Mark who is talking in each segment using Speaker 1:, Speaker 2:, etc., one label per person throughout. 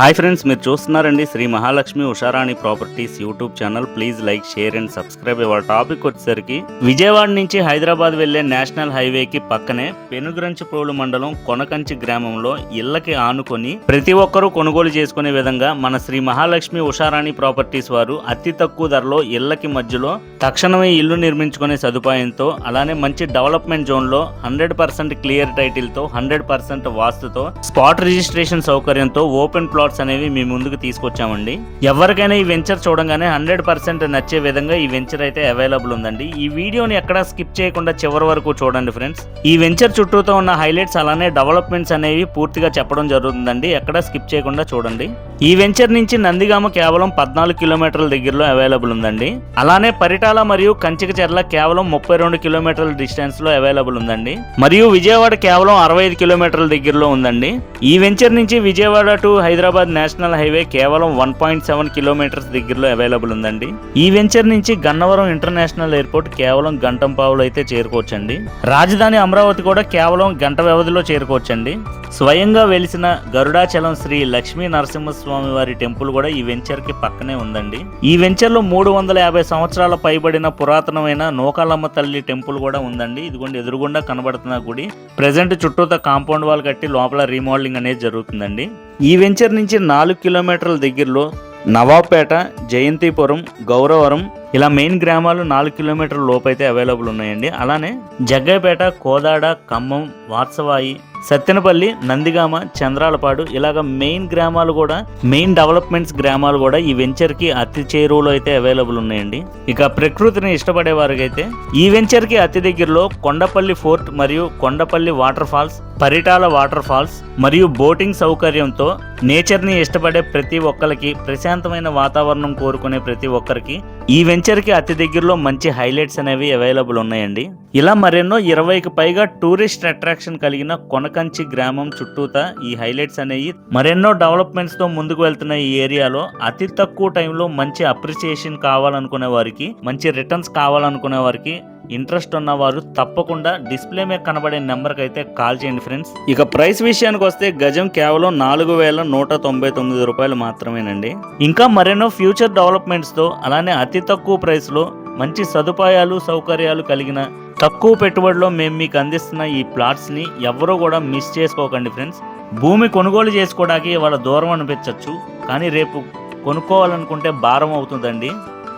Speaker 1: Hi friends మీరు చూస్తున్నారండి Sri Mahalakshmi Usharani properties YouTube channel. Please like share and subscribe. ఇవాళ topic వచ్చేసరికి విజయవాడ నుంచి హైదరాబాద్ వెళ్ళే నేషనల్ హైవేకి పక్కనే పెనుగ్రంచిపోలు మండలం కొనకంచి గ్రామంలో ఇళ్ళకి ఆనుకొని ప్రతి ఒక్కరూ కొనుగోలు చేసుకునే విధంగా మన శ్రీ మహాలక్ష్మి ఉషారాణి ప్రాపర్టీస్ వారు అతి తక్కువ ధరలో ఇళ్ళకి మధ్యలో తక్షణమే ఇల్లు నిర్మించుకునే సదుపాయంతో అలానే మంచి డెవలప్మెంట్ జోన్లో హండ్రెడ్ పర్సెంట్ క్లియర్ టైటిల్తో హండ్రెడ్ పర్సెంట్ వాస్తుతో స్పాట్ రిజిస్ట్రేషన్ సౌకర్యంతో ఓపెన్ ప్లాట్ థాట్స్ అనేవి మీ ముందుకు తీసుకొచ్చామండి. ఎవరికైనా ఈ వెంచర్ చూడంగానే హండ్రెడ్ పర్సెంట్ నచ్చే విధంగా ఈ వెంచర్ అయితే అవైలబుల్ ఉందండి. ఈ వీడియోని ఎక్కడా స్కిప్ చేయకుండా చివరి వరకు చూడండి ఫ్రెండ్స్. ఈ వెంచర్ చుట్టూతో ఉన్న హైలైట్స్ అలానే డెవలప్మెంట్స్ అనేవి పూర్తిగా చెప్పడం జరుగుతుందండి. ఎక్కడా స్కిప్ చేయకుండా చూడండి. ఈ వెంచర్ నుంచి నందిగామ కేవలం పద్నాలుగు కిలోమీటర్ల దగ్గరలో అవైలబుల్ ఉందండి. అలానే పరిటాల మరియు కంచికచెర్ల కేవలం ముప్పై రెండు కిలోమీటర్ల డిస్టెన్స్లో అవైలబుల్ ఉందండి. మరియు విజయవాడ కేవలం అరవై ఐదు కిలోమీటర్ల దగ్గరలో ఉందండి. ఈ వెంచర్ నుంచి Vijayawada to Hyderabad national highway కేవలం వన్ పాయింట్ సెవెన్ కిలోమీటర్స్ దగ్గరలో అవైలబుల్ ఉందండి. ఈ వెంచర్ నుంచి గన్నవరం ఇంటర్నేషనల్ ఎయిర్పోర్ట్ కేవలం గంటంపావులు అయితే చేరుకోవచ్చండి. రాజధాని అమరావతి కూడా కేవలం గంట వ్యవధిలో చేరుకోవచ్చండి. స్వయంగా వెలిసిన గరుడాచలం శ్రీ లక్ష్మీ నరసింహస్వామి వారి టెంపుల్ కూడా ఈ వెంచర్కి పక్కనే ఉందండి. ఈ వెంచర్లో మూడు వందల యాభై సంవత్సరాల పైబడిన పురాతనమైన నూకాలమ్మ తల్లి టెంపుల్ కూడా ఉందండి. ఇదిగోండి ఎదురుగుండా కనబడుతున్న గుడి. ప్రజెంట్ చుట్టూతా కాంపౌండ్ వాల్ కట్టి లోపల రీమోడలింగ్ అనేది జరుగుతుందండి. ఈ వెంచర్ నుంచి నాలుగు కిలోమీటర్ల దగ్గరలో నవాబ్పేట జయంతిపురం గౌరవరం ఇలా మెయిన్ గ్రామాలు నాలుగు కిలోమీటర్ల లోపు అయితే అవైలబుల్ ఉన్నాయండి. అలానే జగ్గైపేట కోదాడ ఖమ్మం వాత్సవాయి సత్తెనపల్లి నందిగామ చంద్రాలపాడు ఇలాగ మెయిన్ గ్రామాలు కూడా మెయిన్ డెవలప్మెంట్స్ గ్రామాలు కూడా ఈ వెంచర్కి అతి చేరువలో అయితే అవైలబుల్ ఉన్నాయండి. ఇక ప్రకృతిని ఇష్టపడే వారికైతే ఈ వెంచర్కి అతి దగ్గరలో కొండపల్లి ఫోర్ట్ మరియు Kondapalli water falls Paritala water falls మరియు బోటింగ్ సౌకర్యంతో నేచర్ని ఇష్టపడే ప్రతి ఒక్కరికి ప్రశాంతమైన వాతావరణం కోరుకునే ప్రతి ఒక్కరికి ఈ వెంచర్కి అతి దగ్గరలో మంచి హైలైట్స్ అనేవి అవైలబుల్ ఉన్నాయండి. ఇలా మరెన్నో ఇరవైకి పైగా టూరిస్ట్ అట్రాక్షన్ కలిగిన కొనకంచి గ్రామం చుట్టూతా ఈ హైలైట్స్ అనేవి మరెన్నో డెవలప్మెంట్స్తో ముందుకు వెళ్తున్న ఈ ఏరియాలో అతి తక్కువ టైంలో మంచి అప్రిసియేషన్ కావాలనుకునే వారికి మంచి రిటర్న్స్ కావాలనుకునే వారికి ఇంట్రెస్ట్ ఉన్నవారు తప్పకుండా డిస్ప్లే మీద కనబడే నెంబర్కి అయితే కాల్ చేయండి ఫ్రెండ్స్. ఇక ప్రైస్ విషయానికి వస్తే గజం కేవలం నాలుగు వేల నూట తొంభై తొమ్మిది రూపాయలు మాత్రమేనండి. ఇంకా మరెన్నో ఫ్యూచర్ డెవలప్మెంట్స్తో అలానే అతి తక్కువ ప్రైస్లో మంచి సదుపాయాలు సౌకర్యాలు కలిగిన తక్కువ పెట్టుబడిలో మేము మీకు అందిస్తున్న ఈ ప్లాట్స్ని ఎవరూ కూడా మిస్ చేసుకోకండి ఫ్రెండ్స్ భూమి కొనుగోలు చేసుకోవడానికి వాళ్ళ దూరం అనిపించవచ్చు కానీ రేపు కొనుక్కోవాలనుకుంటే భారం అవుతుందండి.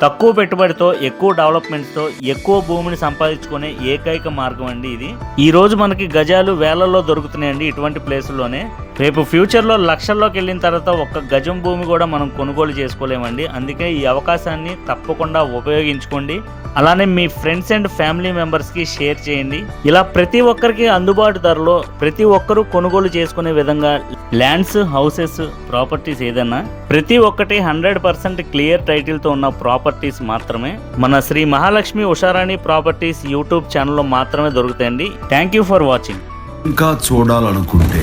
Speaker 1: తక్కువ పెట్టుబడితో ఎక్కువ డెవలప్మెంట్స్తో ఎక్కువ భూమిని సంపాదించుకునే ఏకైక మార్గం అండి ఇది. ఈరోజు మనకి గజాలు వేలల్లో దొరుకుతున్నాయండి ఇటువంటి ప్లేసుల్లోనే రేపు ఫ్యూచర్లో లక్షల్లోకి వెళ్ళిన తర్వాత ఒక్క గజం భూమి కూడా మనం కొనుగోలు చేసుకోలేమండి. అందుకే ఈ అవకాశాన్ని తప్పకుండా ఉపయోగించుకోండి. అలానే మీ ఫ్రెండ్స్ అండ్ ఫ్యామిలీ మెంబర్స్కి షేర్ చేయండి. ఇలా ప్రతి ఒక్కరికి అందుబాటు ధరలో ప్రతి ఒక్కరూ కొనుగోలు చేసుకునే విధంగా ల్యాండ్స్ హౌసెస్ ప్రాపర్టీస్ ఏదైనా ప్రతి ఒక్కటి హండ్రెడ్ పర్సెంట్ క్లియర్ టైటిల్తో ఉన్న ప్రాపర్టీస్ మాత్రమే. మన శ్రీ మహాలక్ష్మి ఉషారాణి ప్రాపర్టీస్ యూట్యూబ్ ఛానల్లో మాత్రమే దొరుకుతాయండి. Thank you for watching.
Speaker 2: ఇంకా చూడాలనుకుంటే